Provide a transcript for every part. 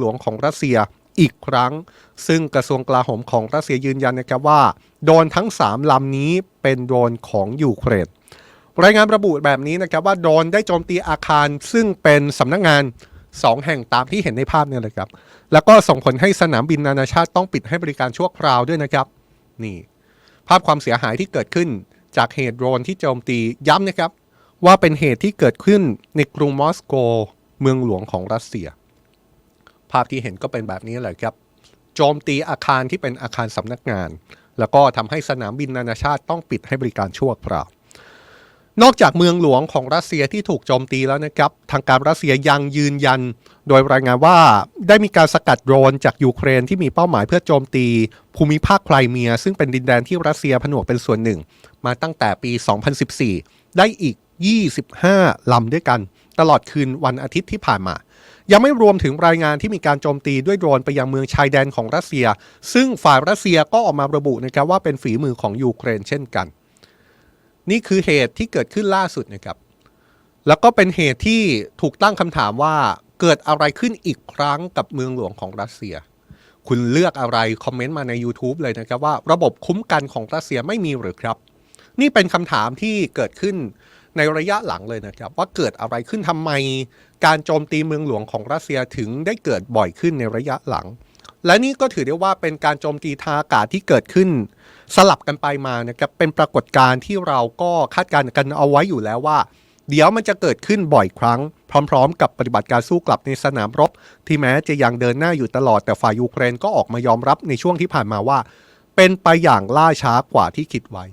หลวงของรัสเซียอีกครั้ง ซึ่งกระทรวงกลาโหมของรัสเซียยืนยันนะครับว่าโดรนทั้ง 3 ลำนี้เป็นโดรนของยูเครนรายงานระบุแบบนี้นะครับว่าโดรนได้โจมตีอาคารซึ่งเป็นสำนักงงาน2แห่งตามที่เห็นในภาพเนี่ยเลยครับ แล้วก็ส่งผลให้สนามบินนานาชาติต้องปิดให้บริการชั่วคราวด้วยนะครับ นี่ ภาพความเสียหายที่เกิดขึ้นจากเหตุโดรนที่โจมตีย้ำนะครับ ว่าเป็นเหตุที่เกิดขึ้นในกรุงมอสโก เมืองหลวงของรัสเซีย ภาพที่เห็นก็เป็นแบบนี้แหละครับ โจมตีอาคารที่เป็นอาคารสำนักงาน แล้วก็ทำให้สนามบินนานาชาติต้องปิดให้บริการชั่วคราว นอกจากเมืองหลวงของรัสเซียที่ถูกโจมตีแล้วนะครับ ทางการรัสเซียยังยืนยัน โดยรายงานว่าได้มีการสกัดโดรนจากยูเครนที่มีเป้าหมายเพื่อโจมตี ภูมิภาคไครเมีย ซึ่งเป็นดินแดนที่รัสเซียผนวกเป็นส่วนหนึ่ง มาตั้งแต่ปี 2014 ได้อีก 25 ลำด้วยกัน ตลอดคืนวันอาทิตย์ที่ผ่านมา ยังไม่รวมถึงรายงานที่มีการโจมตีด้วยโดรนไปยังเมืองชายแดนของรัสเซีย ซึ่งฝ่ายรัสเซียก็ออกมาระบุนะครับว่าเป็นฝีมือของยูเครนเช่นกัน นี่คือเหตุที่เกิดขึ้นล่าสุดนะครับ แล้วก็เป็นเหตุที่ถูกตั้งคำถามว่าเกิดอะไรขึ้นอีกครั้งกับเมืองหลวงของรัสเซีย คุณเลือกอะไร คอมเมนต์มาใน YouTube เลยนะครับว่าระบบคุ้มกันของรัสเซียไม่มีหรือครับ นี่เป็นคำถามที่เกิดขึ้น ในระยะหลังเลยนะครับว่าเกิดอะไรขึ้นทำไม การโจมตีเมืองหลวงของรัสเซียถึงได้เกิดบ่อยขึ้นในระยะหลัง และนี่ก็ถือได้ว่าเป็นการโจมตีทางอากาศที่เกิดขึ้น สลับกันไปมานะครับเป็นปรากฏการณ์ที่เราก็คาดการณ์กันเอาไว้อยู่แล้วว่า เดี๋ยวมันจะเกิดขึ้นบ่อยครั้ง พร้อม ๆ กับปฏิบัติการสู้กลับในสนามรบ ที่แม้จะยังเดินหน้าอยู่ตลอดแต่ฝ่ายยูเครนก็ออกมายอมรับในช่วงที่ผ่านมาว่า เป็นไปอย่างล่าช้ากว่าที่คิดไว้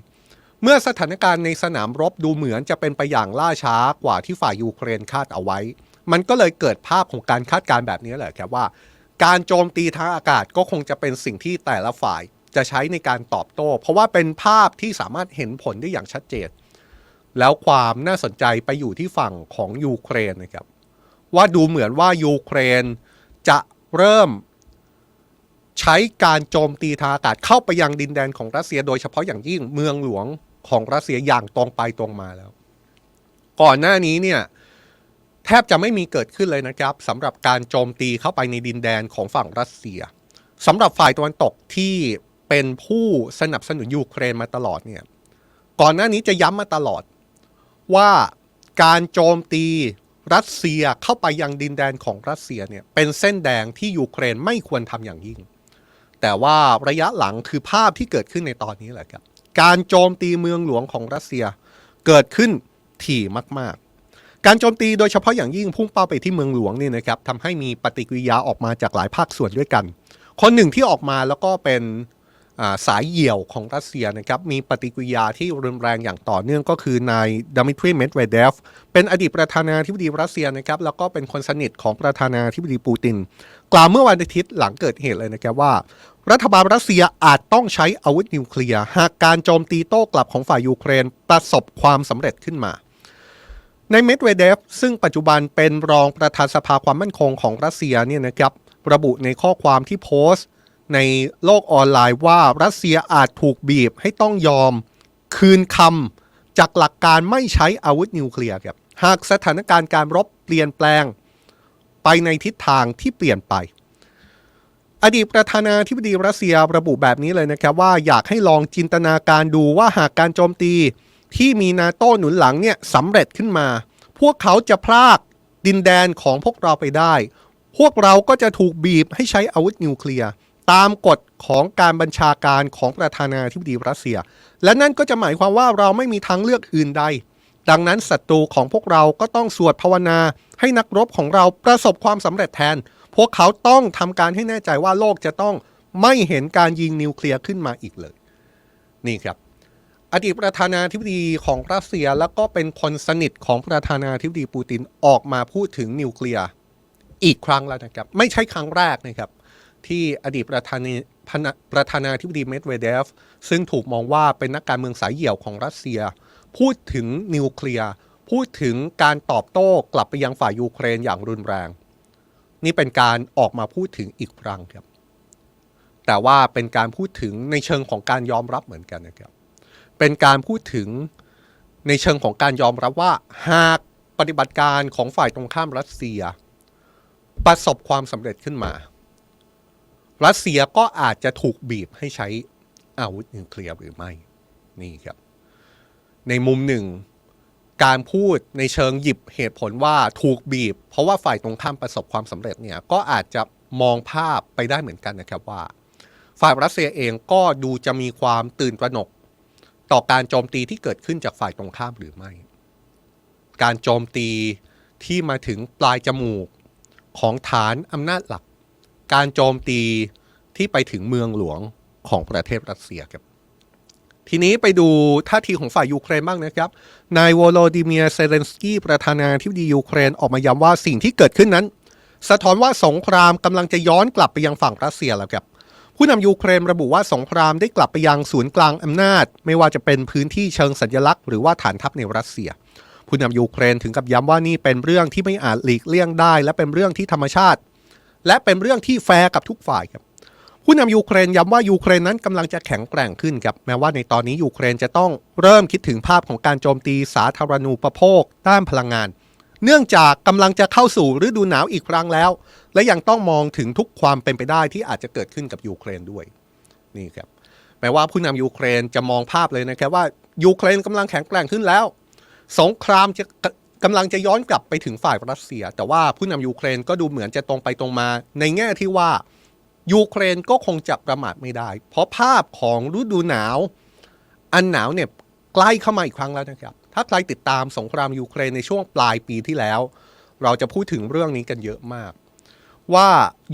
เมื่อสถานการณ์ในสนามรบดูเหมือนจะเป็นไปอย่างล่าช้ากว่าที่ฝ่ายยูเครนคาดเอาไว้ มันก็เลยเกิดภาพของการคาดการณ์แบบนี้แหละครับว่า การโจมตีทางอากาศก็คงจะเป็นสิ่งที่แต่ละฝ่ายจะใช้ในการตอบโต้ เพราะว่าเป็นภาพที่สามารถเห็นผลได้อย่างชัดเจน แล้วความน่าสนใจไปอยู่ที่ฝั่งของยูเครนนะครับ ว่าดูเหมือนว่ายูเครนจะเริ่มใช้การโจมตีทางอากาศเข้าไปยังดินแดนของรัสเซียโดยเฉพาะอย่างยิ่งเมืองหลวง ของรัสเซียอย่างตรงไปตรงมาแล้ว ก่อนหน้านี้เนี่ยแทบจะไม่มีเกิดขึ้นเลยนะครับสำหรับการโจมตีเข้าไปในดินแดนของฝั่งรัสเซียสำหรับฝ่ายตะวันตกที่เป็นผู้สนับสนุนยูเครนมาตลอดเนี่ยก่อนหน้านี้จะย้ำมาตลอดว่าการโจมตีรัสเซียเข้าไปยังดินแดนของรัสเซียเนี่ยเป็นเส้นแดงที่ยูเครนไม่ควรทำอย่างยิ่ง แต่ว่าระยะหลังคือภาพที่เกิดขึ้นในตอนนี้แหละครับ การโจมตีเมืองหลวงของรัสเซีย เกิดขึ้นถี่มาก ๆ การโจมตีโดยเฉพาะอย่างยิ่งพุ่งเป้าไปที่เมืองหลวงนี่นะครับทำให้มีปฏิกิริยาออกมาจากหลายภาคส่วนด้วยกัน คนหนึ่งที่ออกมาแล้วก็เป็นสายเหี่ยวของรัสเซียนะครับมีปฏิกิริยาที่รุนแรงอย่างต่อเนื่องก็คือนายดมิทรีเมดเวเดฟเป็นอดีตประธานาธิบดีรัสเซียนะครับแล้วก็เป็นคนสนิทของประธานาธิบดีปูตินกล่าวเมื่อวันอาทิตย์หลังเกิดเหตุเลยนะครับว่า รัฐบาลรัสเซียอาจต้องใช้อาวุธนิวเคลียร์หากการโจมตีโต้กลับของฝ่ายยูเครนประสบความสำเร็จขึ้นมา ในเมดเวเดฟซึ่งปัจจุบันเป็นรองประธานสภาความมั่นคงของรัสเซียเนี่ยนะครับระบุในข้อความที่โพสต์ ในโลกออนไลน์ว่ารัสเซียอาจถูกบีบให้ต้องยอม คืนคำจากหลักการไม่ใช้อาวุธนิวเคลียร์ครับหากสถานการณ์การรบเปลี่ยนแปลง ไปในทิศทางที่เปลี่ยนไป อดีตประธานาธิบดีรัสเซียระบุแบบนี้เลยนะครับว่าอยากให้ลองจินตนาการดูว่าหากการโจมตีที่มีนาโต้หนุนหลังเนี่ยสำเร็จขึ้นมา พวกเขาจะพลากดินแดนของพวกเราไปได้ พวกเราก็จะถูกบีบให้ใช้อาวุธนิวเคลียร์ตามกฎของการบัญชาการของประธานาธิบดีรัสเซีย และนั่นก็จะหมายความว่าเราไม่มีทางเลือกอื่นใด ดังนั้นศัตรูของพวกเราก็ต้องสวดภาวนา ให้นักรบของเราประสบความสำเร็จแทน พวกเขาต้องทำการให้แน่ใจว่าโลกจะต้องไม่เห็นการยิงนิวเคลียร์ขึ้นมาอีกเลย นี่ครับ อดีตประธานาธิบดีของรัสเซียแล้วก็เป็นคนสนิทของประธานาธิบดีปูตินออกมาพูดถึงนิวเคลียร์อีกครั้งแล้วนะครับ ไม่ใช่ครั้งแรกนะครับ ที่อดีตประธานาประธานาธิบดีเมดเวเดฟซึ่งถูกมองว่าเป็นนักการเมืองสายเหี่ยวของรัสเซีย พูดถึงนิวเคลียร์พูดถึงการตอบโต้กลับไปยังฝ่ายยูเครนอย่างรุนแรง นี่เป็นการออกมาพูดถึงอีกครั้งครับ แต่ว่าเป็นการพูดถึงในเชิงของการยอมรับเหมือนกันนะครับ เป็นการพูดถึงในเชิงของการยอมรับว่าหากปฏิบัติการของฝ่ายตรงข้ามรัสเซีย ประสบความสำเร็จขึ้นมา รัสเซียก็อาจจะถูกบีบให้ใช้อาวุธนิวเคลียร์หรือไม่ นี่ครับ ในมุมหนึ่ง การพูดในเชิงหยิบเหตุผลว่าถูกบีบ เพราะว่าฝ่ายตรงข้ามประสบความสำเร็จเนี่ยก็อาจจะมองภาพไปได้เหมือนกันนะครับว่า ฝ่ายรัสเซียเองก็ดูจะมีความตื่นตระหนก ต่อการโจมตีที่เกิดขึ้นจากฝ่ายตรงข้ามหรือไม่ การโจมตีที่มาถึงปลายจมูกของฐานอำนาจหลัก การโจมตีที่ไปถึงเมืองหลวงของประเทศรัสเซียครับ ทีนี้ไปดูท่าทีของฝ่ายยูเครนบ้างนะครับ นายวโลดิเมียเซเลนสกี้ประธานาธิบดียูเครนออกมาย้ำว่าสิ่งที่เกิดขึ้นนั้น สะท้อนว่าสงครามกำลังจะย้อนกลับไปยังฝั่งรัสเซียแล้วครับผู้นำยูเครนระบุว่าสงครามได้กลับไปยังศูนย์กลางอำนาจ ไม่ว่าจะเป็นพื้นที่เชิงสัญลักษณ์หรือว่าฐานทัพในรัสเซีย ผู้นำยูเครนถึงกับย้ำว่านี่เป็นเรื่องที่ไม่อาจหลีกเลี่ยงได้ และเป็นเรื่องที่ธรรมชาติ และเป็นเรื่องที่แฟร์กับทุกฝ่ายครับ ผู้นำยูเครนย้ำว่ายูเครนนั้นกำลังจะแข็งแกร่งขึ้นครับแม้ว่าในตอนนี้ยูเครนจะต้องเริ่มคิดถึงภาพของการโจมตีสาธารณูปโภคด้านพลังงาน เนื่องจากกำลังจะเข้าสู่ฤดูหนาวอีกครั้งแล้ว และยังต้องมองถึงทุกความเป็นไปได้ที่อาจจะเกิดขึ้นกับยูเครนด้วยนี่ครับแม้ว่าผู้นำยูเครนจะมองภาพเลยนะครับว่ายูเครนกำลังแข็งแกร่งขึ้นแล้ว สงครามจะกกำลังจะย้อนกลับไปถึงฝ่ายรัสเซีย แต่ว่าผู้นำยูเครนก็ดูเหมือนจะตรงไปตรงมา ในแง่ที่ว่า ยูเครนก็คงจะประมาทไม่ได้ เพราะภาพของฤดูหนาว อันหนาวเนี่ยใกล้เข้ามาอีกครั้งแล้วนะครับ ถ้าใครติดตามสงครามยูเครนในช่วงปลายปีที่แล้ว เราจะพูดถึงเรื่องนี้กันเยอะมาก ว่า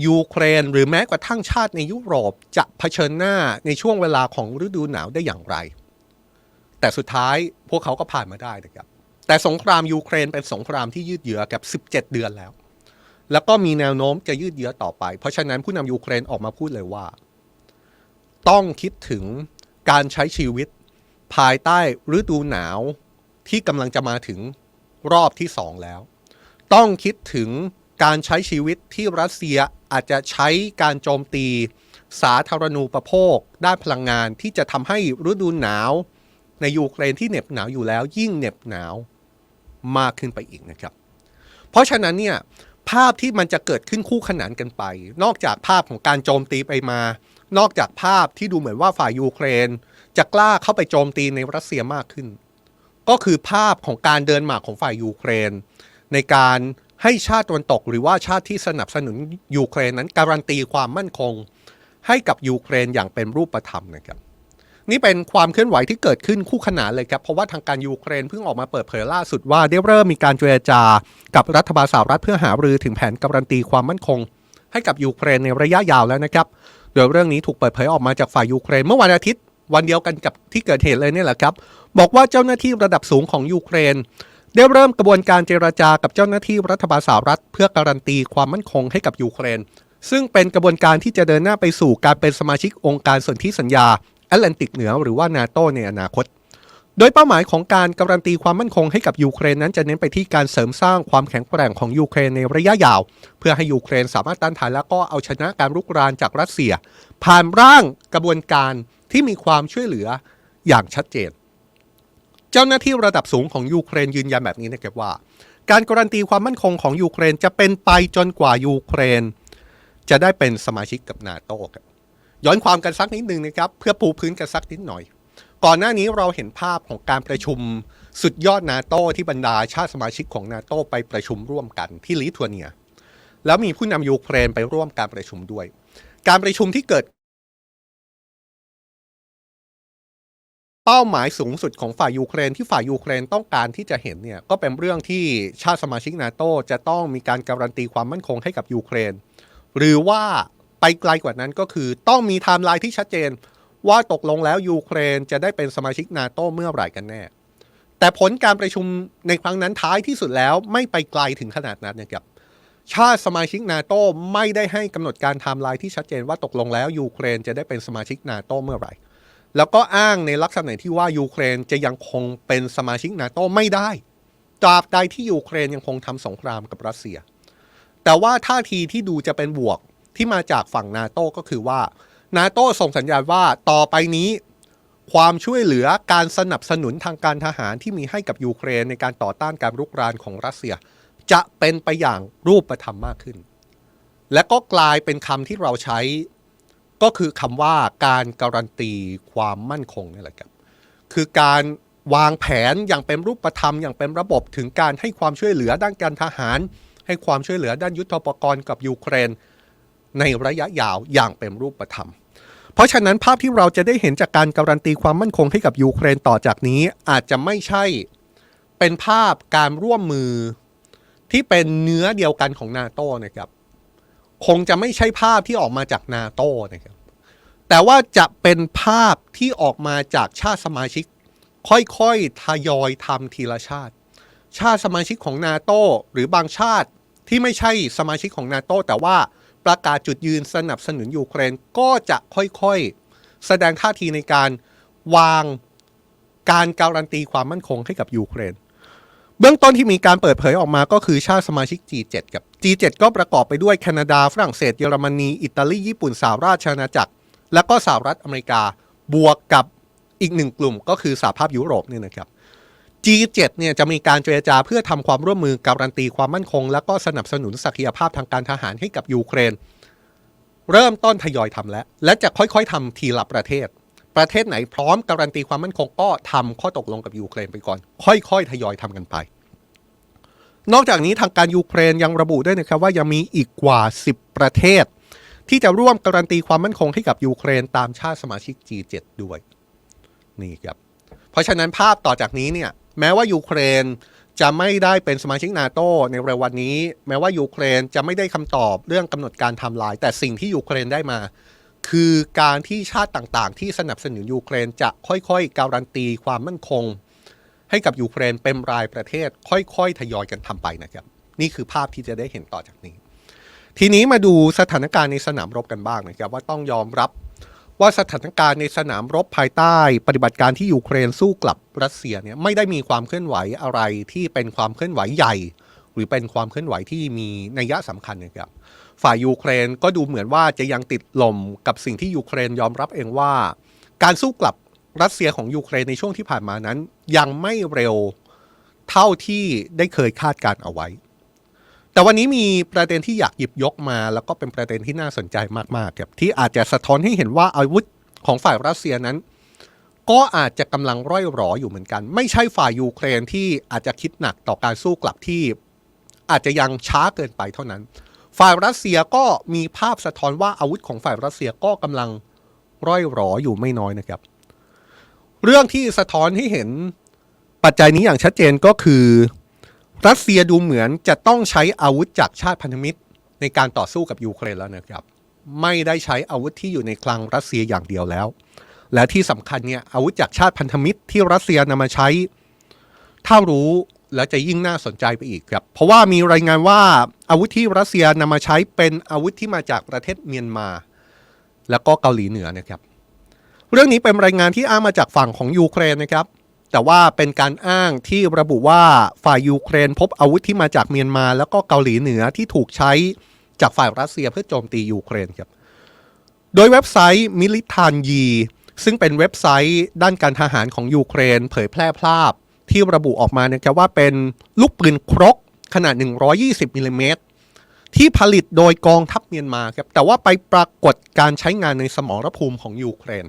ยูเครนหรือแม้กระทั่งชาติในยุโรปจะเผชิญหน้าในช่วงเวลาของฤดูหนาวได้อย่างไร แต่สุดท้ายพวกเขาก็ผ่านมาได้นะครับแต่สงครามยูเครนเป็นสงครามที่ยืดเยื้อกับ 17 เดือนแล้ว แล้วก็มีแนวโน้มจะยืดเยื้อต่อไป เพราะฉะนั้นผู้นำยูเครนออกมาพูดเลยว่า ต้องคิดถึงการใช้ชีวิต ภายใต้ฤดูหนาวที่กำลังจะมาถึงรอบที่สองแล้ว ต้องคิดถึงการใช้ชีวิตที่รัสเซียอาจจะใช้การโจมตี สาธารณูปโภค ด้านพลังงานที่จะทำให้ฤดูหนาว ในยูเครนที่เหน็บหนาวอยู่แล้ว ยิ่งเหน็บหนาวมากขึ้นไปอีกนะครับ เพราะฉะนั้นเนี่ย ภาพที่มันจะเกิดขึ้นคู่ขนานกันไป นอกจากภาพของการโจมตีไปมา นอกจากภาพที่ดูเหมือนว่าฝ่ายยูเครน จะกล้าเข้าไปโจมตีในรัสเซียมากขึ้น ก็คือภาพของการเดินหมากของฝ่ายยูเครน ในการให้ชาติตะวันตกหรือว่าชาติที่สนับสนุนยูเครนนั้นการันตีความมั่นคง ให้กับยูเครนอย่างเป็นรูปธรรมนะครับ นี่เป็นความเคลื่อนไหวที่เกิดขึ้นคู่ขนานเลยครับ เพราะว่าทางการยูเครนเพิ่งออกมาเปิดเผยล่าสุดว่าได้เริ่มมีการเจรจา กับรัฐบาลสหรัฐเพื่อหารือถึงแผนการันตีความมั่นคง ให้กับยูเครนในระยะยาวแล้วนะครับ โดยเรื่องนี้ถูกเปิดเผยออกมาจากฝ่ายยูเครนเมื่อวันอาทิตย์ วันเดียวกันกับที่เกิดเหตุเลยเนี่ยแหละครับ บอกว่าเจ้าหน้าที่ระดับสูงของยูเครนได้เริ่มกระบวนการเจรจากับเจ้าหน้าที่รัฐบาลสหรัฐ เพื่อการันตีความมั่นคงให้กับยูเครน ซึ่งเป็นกระบวนการที่จะเดินหน้าไปสู่การเป็นสมาชิกองค์การสนธิสัญญา ตแลนติกเหนือหรือว่านาโตในอนาคต โดยเป้าหมายของการการันตีความมั่นคงให้กับยูเครนนั้นจะเน้นไปที่การเสริมสร้างความแข็งแกร่งของยูเครนในระยะยาว เพื่อให้ยูเครนสามารถต้านทานและก็เอาชนะการรุกรานจากรัสเซีย ผ่านร่างกระบวนการที่มีความช่วยเหลืออย่างชัดเจน เจ้าหน้าที่ระดับสูงของยูเครนยืนยันแบบนี้นะครับว่า การการันตีความมั่นคงของยูเครนจะเป็นไปจนกว่ายูเครน จะได้เป็นสมาชิกกับนาโต้ครับ ย้อนความกันสักนิดนึงนะครับเพื่อปูพื้นกันสักนิดหน่อย ก่อนหน้านี้เราเห็นภาพของการประชุมสุดยอดนาโต้ที่บรรดาชาติสมาชิกของนาโต้ไปประชุมร่วมกันที่ลิทัวเนีย แล้วมีผู้นำยูเครนไปร่วมการประชุมด้วย การประชุมที่เกิด เป้าหมายสูงสุดของฝ่ายยูเครนที่ฝ่ายยูเครนต้องการที่จะเห็นเนี่ยก็เป็นเรื่องที่ชาติสมาชิกนาโตจะต้องมีการการันตีความมั่นคงให้กับยูเครน หรือว่า ไปไกลกว่านั้นก็คือต้องมีไทม์ไลน์ที่ชัดเจน ว่าตกลงแล้วยูเครนจะได้เป็นสมาชิกนาโตเมื่อไหร่กันแน่ แต่ผลการประชุมในครั้งนั้นท้ายที่สุดแล้วไม่ไปไกลถึงขนาดนั้นนะครับชาติสมาชิกนาโตไม่ได้ให้กำหนดการไทม์ไลน์ที่ชัดเจนว่าตกลงแล้วยูเครนจะได้เป็นสมาชิกนาโตเมื่อไหร่ แล้วก็อ้างในลักษณะที่ว่ายูเครนจะยังคงเป็นสมาชิกนาโตไม่ได้ตราบใดที่ยูเครนยังคงทำสงครามกับรัสเซีย แต่ว่าท่าทีที่ดูจะเป็นบวก ที่มาจากฝั่งนาโต้ก็คือว่านาโต้ส่งสัญญาณว่าต่อไปนี้ ความช่วยเหลือการสนับสนุนทางการทหารที่มีให้กับยูเครนในการต่อต้านการรุกรานของรัสเซีย จะเป็นไปอย่างรูปธรรมมากขึ้น และก็กลายเป็นคำที่เราใช้ก็คือคำว่าการการันตีความมั่นคงนี่แหละครับคือการวางแผนอย่างเป็นรูปธรรมอย่างเป็นระบบถึงการให้ความช่วยเหลือด้านการทหาร ให้ความช่วยเหลือด้านยุทโธปกรณ์กับยูเครน ในระยะยาวอย่างเป็นรูปธรรม เพราะฉะนั้นภาพที่เราจะได้เห็นจากการการันตีความมั่นคงให้กับยูเครนต่อจากนี้อาจจะไม่ใช่เป็นภาพการร่วมมือที่เป็นเนื้อเดียวกันของนาโต้นะครับ คงจะไม่ใช่ภาพที่ออกมาจากนาโต้นะครับ แต่ว่าจะเป็นภาพที่ออกมาจากชาติสมาชิก ค่อยๆทยอยทำทีละชาติ ชาติสมาชิกของนาโต้หรือบางชาติที่ไม่ใช่สมาชิกของนาโต้แต่ว่า ประกาศจุดยืนสนับสนุนยูเครนก็จะค่อยๆ แสดงท่าทีในการวางการการันตีความมั่นคงให้กับยูเครน เบื้องต้นที่มีการเปิดเผยออกมาก็คือชาติสมาชิก G7 กับ G7 ก็ประกอบไปด้วยแคนาดา ฝรั่งเศส เยอรมนี อิตาลี ญี่ปุ่น สหราชอาณาจักร และก็สหรัฐอเมริกา บวกกับอีกหนึ่งกลุ่มก็คือสหภาพยุโรปนี่นะครับ G7 เนี่ยจะมีการเจรจาเพื่อทำความร่วมมือการันตีความมั่นคง และก็สนับสนุนศักยภาพทางการทหารให้กับยูเครน เริ่มต้นทยอยทำแล้ว และจะค่อยๆทำทีละประเทศ ประเทศไหนพร้อมการันตีความมั่นคงก็ทำข้อตกลงกับยูเครนไปก่อน ค่อยๆ ทยอยทำกันไป นอกจากนี้ทางการยูเครนยังระบุด้วยนะครับว่ายังมีอีกกว่า 10 ประเทศ ที่จะร่วมการันตีความมั่นคงให้กับยูเครนตามชาติสมาชิก G7 ด้วยนี่ครับเพราะฉะนั้นภาพต่อจากนี้เนี่ย แม้ว่ายูเครนจะไม่ได้เป็นสมาชิกนาโตในเร็ววันนี้ แม้ว่ายูเครนจะไม่ได้คำตอบเรื่องกำหนดการทำลาย แต่สิ่งที่ยูเครนได้มา คือการที่ชาติต่างๆ ที่สนับสนุนยูเครนจะค่อยๆ การันตีความมั่นคง ให้กับยูเครนเป็นรายประเทศ ค่อยๆ ทยอยกันทำไปนะครับ นี่คือภาพที่จะได้เห็นต่อจากนี้ ทีนี้มาดูสถานการณ์ในสนามรบกันบ้างนะครับว่าต้องยอมรับ ว่าสถานการณ์ในสนามรบภายใต้ ปฏิบัติการที่ยูเครนสู้กลับรัสเซียเนี่ยไม่ได้มีความเคลื่อนไหวอะไรที่เป็นความเคลื่อนไหวใหญ่ หรือเป็นความเคลื่อนไหวที่มีนัยสำคัญนะครับฝ่ายยูเครนก็ดูเหมือนว่าจะยังติดลมกับสิ่งที่ยูเครนยอมรับเองว่า การสู้กลับรัสเซียของยูเครนในช่วงที่ผ่านมานั้น ยังไม่เร็วเท่าที่ได้เคยคาดการเอาไว้ แต่วันนี้มีประเด็นที่อยากหยิบยกมา แล้วก็เป็นประเด็นที่น่าสนใจมากๆครับที่อาจจะสะท้อนให้เห็นว่าอาวุธของฝ่ายรัสเซียนั้น ก็อาจจะกำลังร่อยหรออยู่เหมือนกัน ไม่ใช่ฝ่ายยูเครนที่อาจจะคิดหนักต่อการสู้กลับที่อาจจะยังช้าเกินไปเท่านั้น ฝ่ายรัสเซียก็มีภาพสะท้อนว่าอาวุธของฝ่ายรัสเซียก็กำลังร่อยหรออยู่ไม่น้อยนะครับ เรื่องที่สะท้อนให้เห็นปัจจัยนี้อย่างชัดเจนก็คือ รัสเซียดูเหมือนจะต้องใช้อาวุธจากชาติพันธมิตร ในการต่อสู้กับยูเครนแล้วนะครับ ไม่ได้ใช้อาวุธที่อยู่ในคลังรัสเซียอย่างเดียวแล้ว และที่สำคัญเนี่ยอาวุธจากชาติพันธมิตรที่รัสเซียนำมาใช้ ถ้ารู้แล้วจะยิ่งน่าสนใจไปอีกครับ เพราะว่ามีรายงานว่าอาวุธที่รัสเซียนำมาใช้เป็นอาวุธที่มาจากประเทศเมียนมา แล้วก็เกาหลีเหนือนะครับ เรื่องนี้เป็นรายงานที่อ้างมาจากฝั่งของยูเครนนะครับ แต่ว่าเป็นการอ้างที่ระบุว่าฝ่ายยูเครนพบอาวุธที่มาจากเมียนมาแล้วก็เกาหลีเหนือที่ถูกใช้จากฝ่ายรัสเซียเพื่อโจมตียูเครนครับ โดยเว็บไซต์มิลิทานยีซึ่งเป็นเว็บไซต์ด้านการทหารของยูเครน เผยแพร่ภาพที่ระบุออกมานะครับว่าเป็นลูกปืนครกขนาด 120มิลลิเมตรที่ผลิตโดยกองทัพเมียนมาครับแต่ว่าไปปรากฏการใช้งานในสมรภูมิของยูเครน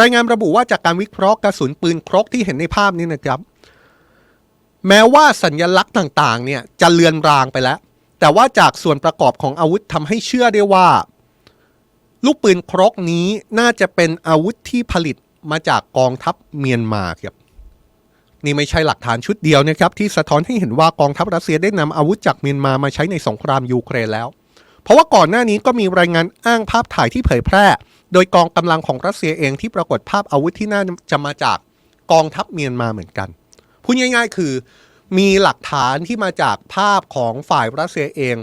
รายงานระบุว่าจากการวิเคราะห์กระสุนปืนครกที่เห็นในภาพนี้นะครับ แม้ว่าสัญญลักษณ์ต่างๆ เนี่ยจะเลือนรางไปแล้ว แต่ว่าจากส่วนประกอบของอาวุธทำให้เชื่อได้ว่า ลูกปืนครกนี้น่าจะเป็นอาวุธที่ผลิตมาจากกองทัพเมียนมาครับนี่ไม่ใช่หลักฐานชุดเดียวนะครับที่สะท้อนให้เห็นว่ากองทัพรัสเซียได้นำอาวุธจากเมียนมามาใช้ในสงครามยูเครนแล้ว เพราะว่าก่อนหน้านี้ก็มีรายงานอ้างภาพถ่ายที่เผยแพร่ โดยกองกำลังของรัสเซียเองที่ปรากฏภาพอาวุธที่น่าจะมาจากกองทัพเมียนมาเหมือนกัน พูดง่าย ๆ คือมีหลักฐานที่มาจากภาพของฝ่ายรัสเซียเอง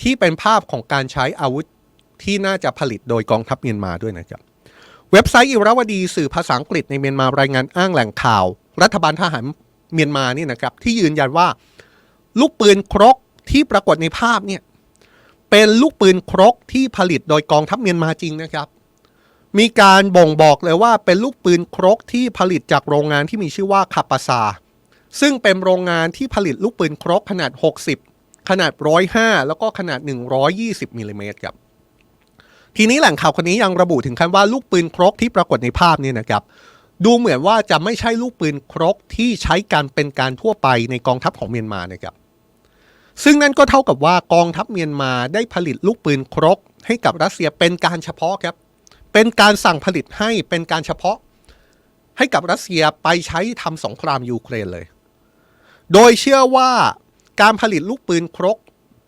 ที่เป็นภาพของการใช้อาวุธที่น่าจะผลิตโดยกองทัพเมียนมาด้วยนะครับ เว็บไซต์อิราวดีสื่อภาษาอังกฤษในเมียนมารายงานอ้างแหล่งข่าว รัฐบาลทหารเมียนมานี่นะครับที่ยืนยันว่า ลูกปืนครกที่ปรากฏในภาพเนี่ยเป็นลูกปืนครกที่ผลิตโดยกองทัพเมียนมาจริงนะครับ มีการบ่งบอกเลยว่าเป็นลูกปืนครกที่ผลิตจากโรงงานที่มีชื่อว่าคาปาซา ซึ่งเป็นโรงงานที่ผลิตลูกปืนครกขนาด 60 ขนาด 105 แล้วก็ขนาด 120มิลลิเมตรครับทีนี้แหล่งข่าวคนนี้ยังระบุถึงขั้นว่าลูกปืนครกที่ปรากฏในภาพนี้นะครับ ดูเหมือนว่าจะไม่ใช่ลูกปืนครกที่ใช้การเป็นการทั่วไปในกองทัพของเมียนมานะครับ ซึ่งนั่นก็เท่ากับว่ากองทัพเมียนมาได้ผลิตลูกปืนครก ให้กับรัสเซียเป็นการเฉพาะครับ เป็นการสั่งผลิตให้เป็นการเฉพาะให้กับรัสเซียไปใช้ทำสงครามยูเครนเลย โดยเชื่อว่าการผลิตลูกปืนครก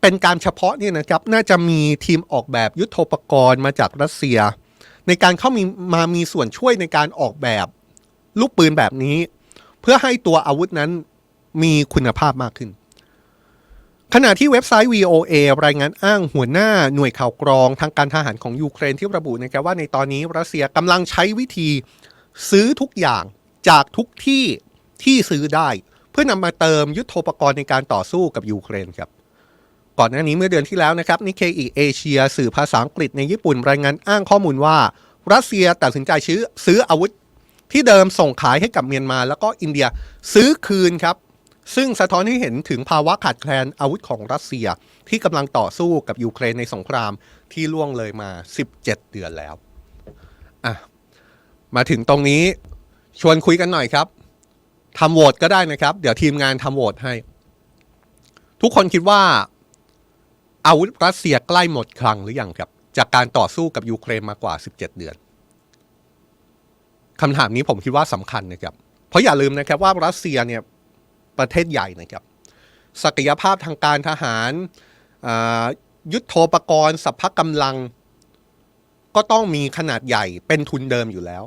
เป็นการเฉพาะเนี่ยนะครับ น่าจะมีทีมออกแบบยุทโธปกรณ์มาจากรัสเซีย ในการเข้ามีมามีส่วนช่วยในการออกแบบลูกปืนแบบนี้ เพื่อให้ตัวอาวุธนั้นมีคุณภาพมากขึ้น ขณะที่เว็บไซต์ VOA รายงานอ้างหัวหน้าหน่วยข่าวกรองทางการทหารของยูเครนที่ระบุนะครับว่าในตอนนี้รัสเซียกำลังใช้วิธีซื้อทุกอย่างจากทุกที่ที่ซื้อได้ เพื่อนำมาเติมยุทโธปกรณ์ในการต่อสู้กับยูเครนครับก่อนหน้านี้เมื่อเดือนที่แล้วนะครับนิเคอีเอเชียสื่อภาษาอังกฤษในญี่ปุ่นรายงานอ้างข้อมูลว่า รัสเซียตัดสินใจซื้อซื้ออาวุธ ที่เดิมส่งขายให้กับเมียนมา แล้วก็อินเดียซื้อคืนครับ ซึ่งสะท้อนให้เห็นถึงภาวะขาดแคลนอาวุธของรัสเซียที่กำลังต่อสู้กับยูเครนในสงครามที่ล่วงเลยมา 17 เดือนแล้วอะมาถึงตรงนี้ชวนคุยกันหน่อยครับทำโหวตก็ได้นะครับ เดี๋ยวทีมงานทำโหวตให้ ทุกคนคิดว่า อาวุธรัสเซียใกล้หมดคลังหรือยังครับ จากการต่อสู้กับยูเครนมากว่า 17 เดือนคำถามนี้ผมคิดว่าสำคัญนะครับ เพราะอย่าลืมนะครับว่ารัสเซียเนี่ย ประเทศใหญ่นะครับ ศักยภาพทางการทหารยุทโธปกรณ์สัพพะกำลัง ก็ต้องมีขนาดใหญ่เป็นทุนเดิมอยู่แล้ว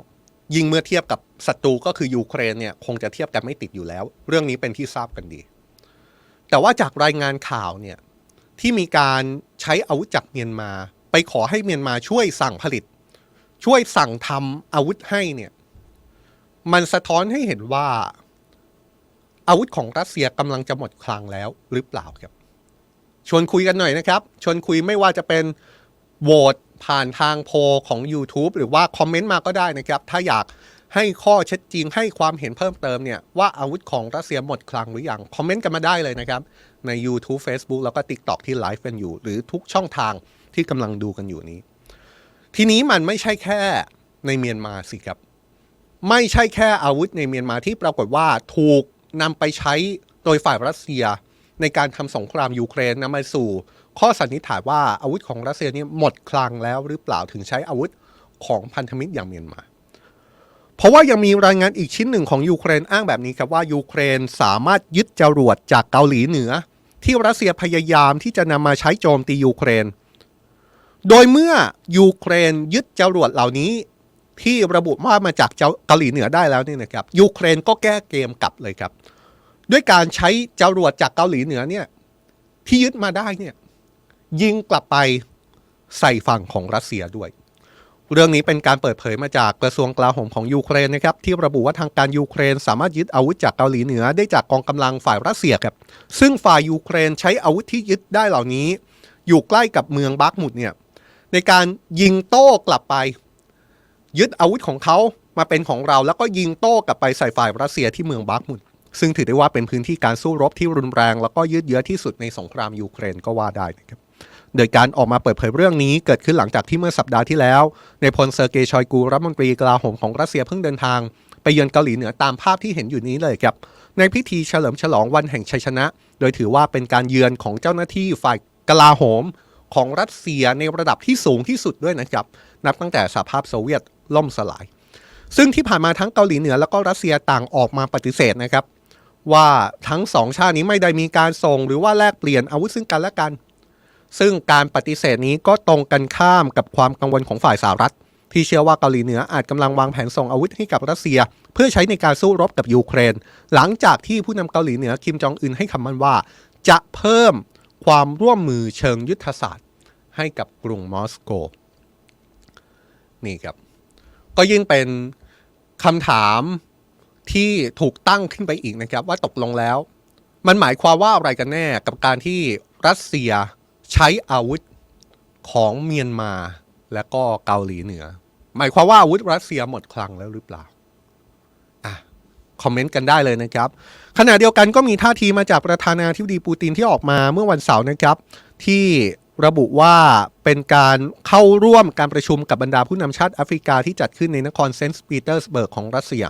ยิ่งเมื่อเทียบกับศัตรูก็คือยูเครนเนี่ยคงจะเทียบกันไม่ติดอยู่แล้ว เรื่องนี้เป็นที่ทราบกันดี แต่ว่าจากรายงานข่าวเนี่ยที่มีการใช้อาวุธจากเมียนมา ไปขอให้เมียนมาช่วยสั่งผลิต ช่วยสั่งทำอาวุธให้เนี่ยมันสะท้อนให้เห็นว่า อาวุธของรัสเซียกำลังจะหมดคลังแล้วหรือเปล่าครับ ชวนคุยกันหน่อยนะครับ ชวนคุยไม่ว่าจะเป็นโหวตผ่านทางโพลของ YouTube หรือว่าคอมเมนต์มาก็ได้นะครับ ถ้าอยากให้ข้อเช็ดจริงให้ความเห็นเพิ่มเติมเนี่ย ว่าอาวุธของรัสเซียหมดคลังหรือยังคอมเมนต์กันมาได้เลยนะครับ ใน YouTube Facebook แล้วก็ TikTok ที่ไลฟ์กันอยู่ หรือทุกช่องทางที่กำลังดูกันอยู่นี้ ทีนี้มันไม่ใช่แค่ในเมียนมาสิครับ ไม่ใช่แค่อาวุธในเมียนมาที่ปรากฏว่าถูก นำไปใช้โดยฝ่ายรัสเซีย ในการทำสงครามยูเครนนำมาสู่ ข้อสันนิษฐานว่าอาวุธของรัสเซียนี่หมดคลังแล้วหรือเปล่าถึงใช้อาวุธของพันธมิตรอย่างเมียนมา เพราะว่ายังมีรายงานอีกชิ้นหนึ่งของยูเครนอ้างแบบนี้ครับว่ายูเครนสามารถยึดจรวดจากเกาหลีเหนือ ที่รัสเซียพยายามที่จะนำมาใช้โจมตียูเครน โดยเมื่อยูเครนยึดจรวดเหล่านี้ ที่ระบุว่ามาจากเกาหลีเหนือได้แล้วนี่นะครับยูเครนก็แก้เกมกลับเลยครับ ด้วยการใช้จรวดจากเกาหลีเหนือเนี่ยที่ยึดมาได้เนี่ยยิงกลับไปใส่ฝั่งของรัสเซียด้วย เรื่องนี้เป็นการเปิดเผยมาจากกระทรวงกลาโหมของยูเครนนะครับที่ระบุว่าทางการยูเครนสามารถยึดอาวุธจากเกาหลีเหนือได้จากกองกำลังฝ่ายรัสเซียครับซึ่งฝ่ายยูเครนใช้อาวุธที่ยึดได้เหล่านี้ อยู่ใกล้กับเมืองบักมุดเนี่ยในการยิงโต้กลับไป ยึดอาวุธของเขามาเป็นของเราแล้วก็ยิงโต้กลับไปใส่ฝ่ายรัสเซียที่เมืองบักมุดซึ่งถือได้ว่าเป็นพื้นที่การสู้รบที่รุนแรง แล้วก็ยืดเยื้อที่สุดในสงครามยูเครนก็ว่าได้นะครับโดยการออกมาเปิดเผยเรื่องนี้เกิดขึ้นหลังจากที่เมื่อสัปดาห์ที่แล้ว ในพลเซอร์เกย์ชอยกูรัฐมนตรีกลาโหมของรัสเซียเพิ่งเดินทาง ไปเยือนเกาหลีเหนือตามภาพที่เห็นอยู่นี้เลยครับในพิธีเฉลิมฉลองวันแห่งชัยชนะ โดยถือว่าเป็นการเยือนของเจ้าหน้าที่ฝ่ายกลาโหมของรัสเซียในระดับที่สูงที่สุดด้วยนะครับ นับตั้งแต่สหภาพโซเวียต ล่มสลาย ซึ่งที่ผ่านมาทั้งเกาหลีเหนือแล้วก็รัสเซียต่างออกมาปฏิเสธนะครับ ว่าทั้งสองชาตินี้ไม่ได้มีการส่ง หรือว่าแลกเปลี่ยนอาวุธซึ่งกันและกัน ซึ่งการปฏิเสธนี้ก็ตรงกันข้ามกับความกังวลของฝ่ายสหรัฐ ที่เชื่อว่าเกาหลีเหนืออาจกำลังวางแผนส่งอาวุธให้กับรัสเซีย เพื่อใช้ในการสู้รบกับยูเครน หลังจากที่ผู้นำเกาหลีเหนือคิมจองอึนให้คำมั่นว่า จะเพิ่มความร่วมมือเชิงยุทธศาสตร์ให้กับกรุงมอสโก นี่ครับ ก็ยิ่งเป็นคำถามที่ถูกตั้งขึ้นไปอีกนะครับ ว่าตกลงแล้ว มันหมายความว่าอะไรกันแน่กับการที่รัสเซียใช้อาวุธของเมียนมาและก็เกาหลีเหนือ หมายความว่าอาวุธรัสเซียหมดคลังแล้วหรือเปล่าอะคอมเมนต์กันได้เลยนะครับ ขณะเดียวกันก็มีท่าทีมาจากประธานาธิบดีปูตินที่ออกมาเมื่อวันเสาร์นะครับ ที่ ระบุว่าเป็นการเข้าร่วมการประชุมกับบรรดาผู้นำชาติแอฟริกาที่จัดขึ้นในนครเซนต์ปีเตอร์สเบิร์กของรัสเซีย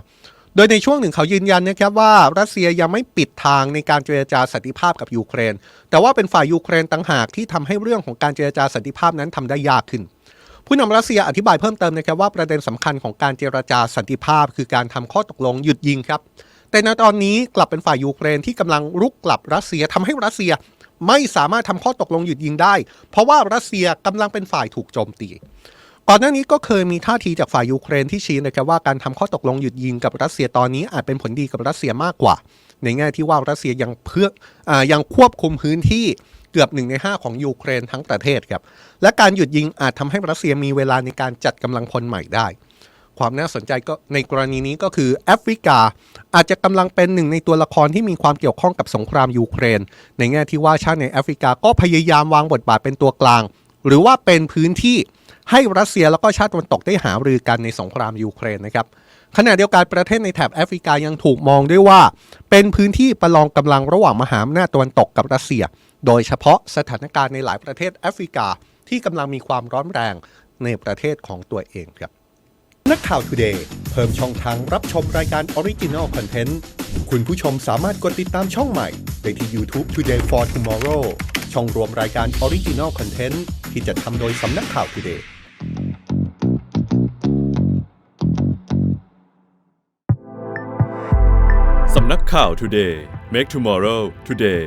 โดยในช่วงหนึ่งเขายืนยันนะครับว่ารัสเซียยังไม่ปิดทางในการเจรจาสันติภาพกับยูเครน แต่ว่าเป็นฝ่ายยูเครนต่างหากที่ทำให้เรื่องของการเจรจาสันติภาพนั้นทำได้ยากขึ้น ผู้นำรัสเซียอธิบายเพิ่มเติมนะครับว่าประเด็นสำคัญของการเจรจาสันติภาพ คือการทำข้อตกลงหยุดยิงครับแต่ในตอนนี้กลับเป็นฝ่ายยูเครนที่กำลังรุกกลับรัสเซียทำให้รัสเซีย ไม่สามารถทำข้อตกลงหยุดยิงได้ เพราะว่ารัสเซียกำลังเป็นฝ่ายถูกโจมตี ก่อนหน้านี้ก็เคยมีท่าทีจากฝ่ายยูเครนที่ชี้นะครับว่าการทำข้อตกลงหยุดยิงกับรัสเซียตอนนี้อาจเป็นผลดีกับรัสเซียมากกว่า ในแง่ที่ว่ารัสเซียยังเพื่ออยังควบคุมพื้นที่เกือบหนึ่งในห้าของยูเครนทั้งประเทศครับและการหยุดยิงอาจทำให้รัสเซียมีเวลาในการจัดกำลังพลใหม่ได้ ความน่าสนใจก็ในกรณีนี้ก็คือแอฟริกา อาจจะกำลังเป็นหนึ่งในตัวละครที่มีความเกี่ยวข้องกับสงครามยูเครน ในแง่ที่ว่าชาติในแอฟริกาก็พยายามวางบทบาทเป็นตัวกลาง หรือว่าเป็นพื้นที่ให้รัสเซียแล้วก็ชาติตะวันตกได้หารือกันในสงครามยูเครนนะครับขณะเดียวกันประเทศในแถบแอฟริกายังถูกมองด้วยว่า เป็นพื้นที่ประลองกำลังระหว่างมหาอำนาจตะวันตกกับรัสเซีย โดยเฉพาะสถานการณ์ในหลายประเทศแอฟริกาที่กำลังมีความร้อนแรงในประเทศของตัวเองครับ นักข่าว Today เพิ่มช่องทางรับชมรายการ Original Content คุณผู้ชมสามารถกดติดตามช่องใหม่ได้ที่ YouTube Today for Tomorrow ช่องรวมรายการ Original Content ที่จะทำโดยสำนักข่าว Today สำนักข่าว Today Make Tomorrow Today